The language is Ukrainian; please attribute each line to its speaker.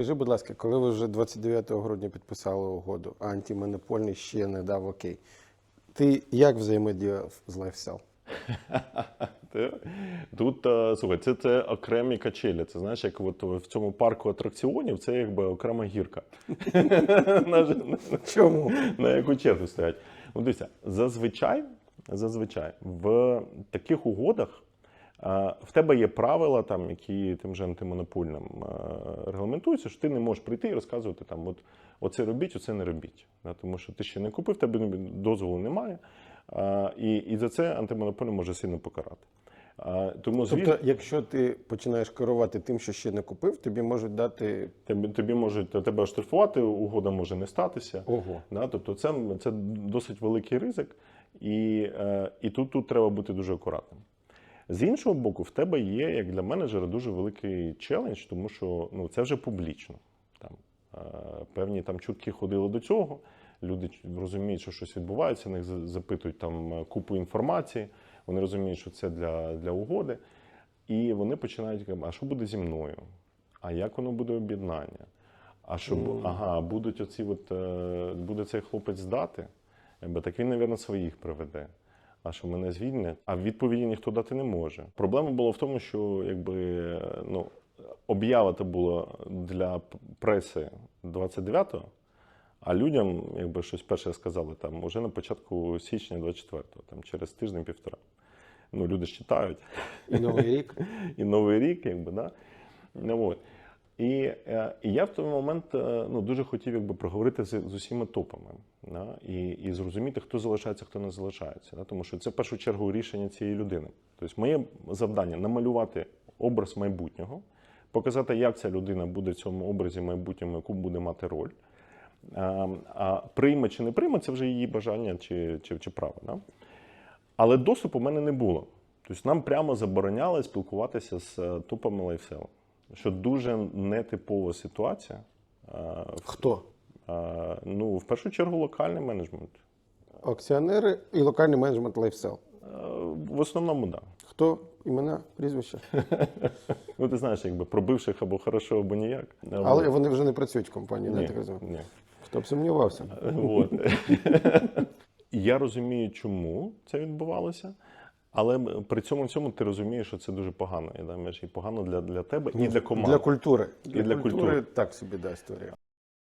Speaker 1: Скажи, будь ласка, коли ви вже 29 грудня підписали угоду, а антимонопольний ще не дав окей, ти як взаємодіяв з LifeSell?
Speaker 2: Тут е, слухай, це, це окремі качелі. Це знаєш, як от в цьому парку атракціонів це якби окрема гірка. На-
Speaker 1: Чому?
Speaker 2: на яку чергу стоять. Ну, дивіться, зазвичай, зазвичай в таких угодах в тебе є правила, там, які тим же антимонопольним регламентуються, що ти не можеш прийти і розказувати там, от оце робіть, оце не робіть. Да, тому що ти ще не купив, тебе дозволу немає. І, і за це антимонопольний може сильно покарати. Тому, звісно,
Speaker 1: Тобто, якщо ти починаєш керувати тим, що ще не купив, тобі можуть дати
Speaker 2: тобі, тобі можуть тебе оштрафувати, угода може не статися.
Speaker 1: ого.
Speaker 2: Да, тобто це, це досить великий ризик, і, е, і тут, тут треба бути дуже акуратним. З іншого боку, в тебе є, як для менеджера, дуже великий челендж, тому що ну, це вже публічно. Там, е, певні там чутки ходили до цього, люди розуміють, що щось відбувається, них запитують там е, купу інформації, вони розуміють, що це для, для угоди. І вони починають казати, а що буде зі мною? А як воно буде об'єднання? А що бу- ага, будуть оці от, е, буде цей хлопець здати? Бо так він, мабуть, своїх приведе. А що мене звільнять? А відповіді ніхто дати не може. Проблема була в тому, що якби ну, об'ява то була для преси 29-го, а людям, якби щось перше сказали там уже на початку січня 24-го, там через тиждень-півтора. Ну, люди ж читають
Speaker 1: І Новий рік.
Speaker 2: і Новий рік, якби, да? Ну, от. І, е, і я в той момент е, ну, дуже хотів якби, проговорити з, з усіма топами да? і, і зрозуміти, хто залишається, хто не залишається. Да? Тому що це в першу чергу рішення цієї людини. Тобто, моє завдання намалювати образ майбутнього, показати, як ця людина буде в цьому образі майбутньому, яку буде мати роль. А, а прийме чи не прийме, це вже її бажання чи, чи, чи право. Да? Але доступу в мене не було. Тобто нам прямо забороняли спілкуватися з е, топами лайфсел, що дуже нетипова ситуація. Е,
Speaker 1: Хто?
Speaker 2: е, Ну, в першу чергу, локальний менеджмент.
Speaker 1: Акціонери і локальний менеджмент.
Speaker 2: Е, В основному, так. Да.
Speaker 1: Хто? Імена, прізвища.
Speaker 2: Ну, ти знаєш, якби про бивших або хорошо, або ніяк.
Speaker 1: Але вони вже не працюють в компанії,
Speaker 2: ні,
Speaker 1: так розумію.
Speaker 2: ні.
Speaker 1: Хто б сумнівався?
Speaker 2: От. Я розумію, чому це відбувалося. Але при цьому всьому ти розумієш, що це дуже погано. І, думаю, і погано для, для тебе і для команди.
Speaker 1: Для культури.
Speaker 2: для культури.
Speaker 1: так собі да історія.